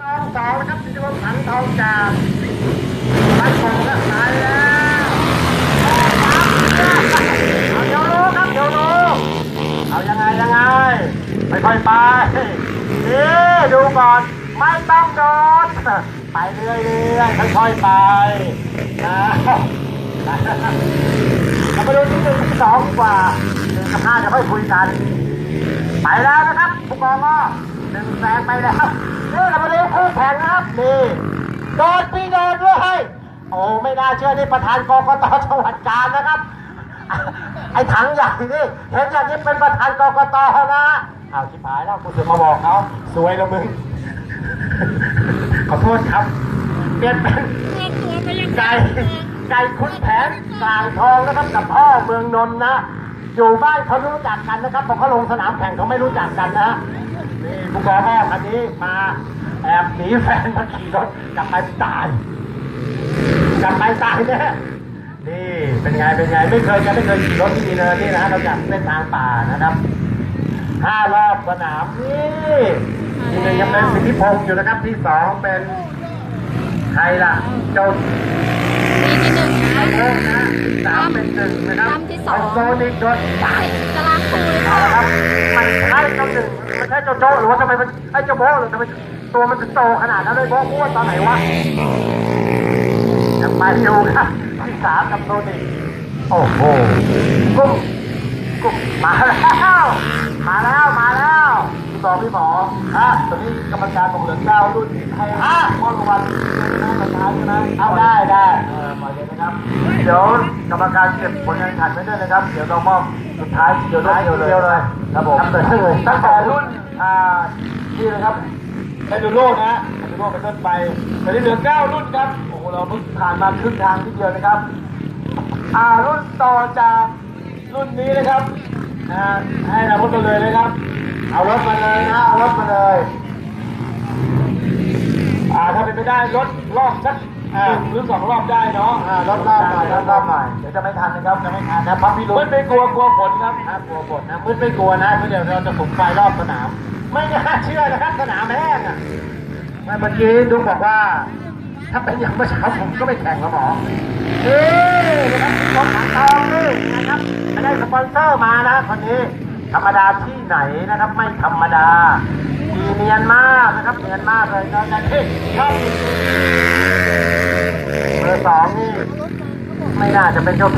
ทองสองนะครับที่ว่าขันทองจากบ้านของก็ขายแล้วเอาเดี๋ยวรู้ครับเดี๋ยวรู้เอายังไงยังไงไปค่อยไปนี่ดูก่อนไม่ต้องโดนไปเรื่อยๆค่อยๆไปนะเรามาดูที่หนึ่งที่สองดีกว่าหนึ่งกับห้าจะค่อยคุยกัน ไปแล้วนะครับผู้กองก็หนึ่งแสนไปแล้ว นี่เรามาดูคู่แข่งนะครับนี่โดนพี่โดนด้วยโอ้ไม่น่าเชื่อนี่ประธานกกตจังหวัดกาญนะครับ ไอ้ถังใหญ่นี่เห็นอย่างนี้เป็นประธานกกตนะอ้าวชิบหายแล้วกูจะมาบอกเขาสวยแล้วมึงขอโทษครับเปลี่ยนเป็นตัวไปยังไก่ไก่คุณแผนกลางทองนะครับกับพ่อเมืองนนท์นะ อยู่บ้านเขารู้จักกันนะครับพอเขาลงสนามแข่งเขาไม่รู้จักกันนะนี่ผู้กองพ่อคันนี้มาแอบหนีแฟนมาขี่รถกลับไปตายกลับไปตายแน่นี่เป็นไงเป็นไงไม่เคยจะไม่เคยขี่รถที่ดีเลยนี่นะเราจากเส้นทางป่านะครับห้ารอบสนามนี่ที่หนึ่งยังเป็นสิทธิพงศ์อยู่นะครับที่สองเป็นใครล่ะเจ้ามีที่หนึ่งนะเริ่มนะสามเป็นหนึ่งนะครับลำที่ส องโซนิกโดนตายกำลังคุยเอาละครับมันใช่เจ้าหนึ่งมันใช่เจ้าโจ้หรือว่าทำไมมันไอ้เจ้าโบ้หรือทำไมตัวมันถึงโตขนาดนั้นเลยโบ้อ้วนตอนไหนวะยังไปอยู่ครับที่สามกับโซนิกโอ้โหกุ้งกุ้งมาแล้วมาแล้วมาแล้วพี่บอกพี่หมอฮะตอนนี้กรรมการบอกเหลือเก้ารุ่นให้ฮะมอบรางวัลนะประธานใช่ไหมเอาได้ได้ เออมาเลยนะครับ เดี๋ยวกรรมการเก็บผลการแข่งขันไว้ด้วยนะครับ เดี๋ยวเรามอบสุดท้ายเดี๋ยวได้เดียวเลยครับผมตั้งแต่เลยตั้งแต่รุ่นอ่านี่นะครับไดโนโลนะไดโนโลเป็นต้นไปตอนนี้เหลือเก้ารุ่นครับ โอ้โหเราเพิ่งผ่านมาครึ่งทางทีเดียวนะครับ อ่ารุ่นต่อจากรุ่นนี้นะครับนะให้เราพูดกันเลยนะครับ เอารถมาเลยนะเอารถมาเลย อ่าถ้าเป็นไปได้รถรอบสัก อ่าหรือสองรอบได้เนาะอ่ารถรอบหน่อยรถรอบหน่อยเดี๋ยวจะไม่ทันนะครับจะไม่ทันนะพักพี่ลุ้นไม่กลัวกลัวฝนครับอ่ากลัวฝนนะมืดไม่กลัวนะเพราะเดี๋ยวเราจะผมไฟรอบสนาม ไม่น่าเชื่อนะครับสนามแห้งอะเมื่อกี้ดุ๊กบอกว่า ถ้าเป็นอย่างเมื่อเช้าผมก็ไม่แข่งแล้วหมอนี่นะครับรถถังทองนี่นะครับไม่ได้สปอนเซอร์มานะคนนี้ธรรมดาที่ไหนนะครับไม่ธรรมดาดีเนียนมากนะครับเนียนมากเลยนะแต่ที่ชอบจริงๆเบอร์ สองนี่ไม่น่าจะเป็นเจ้า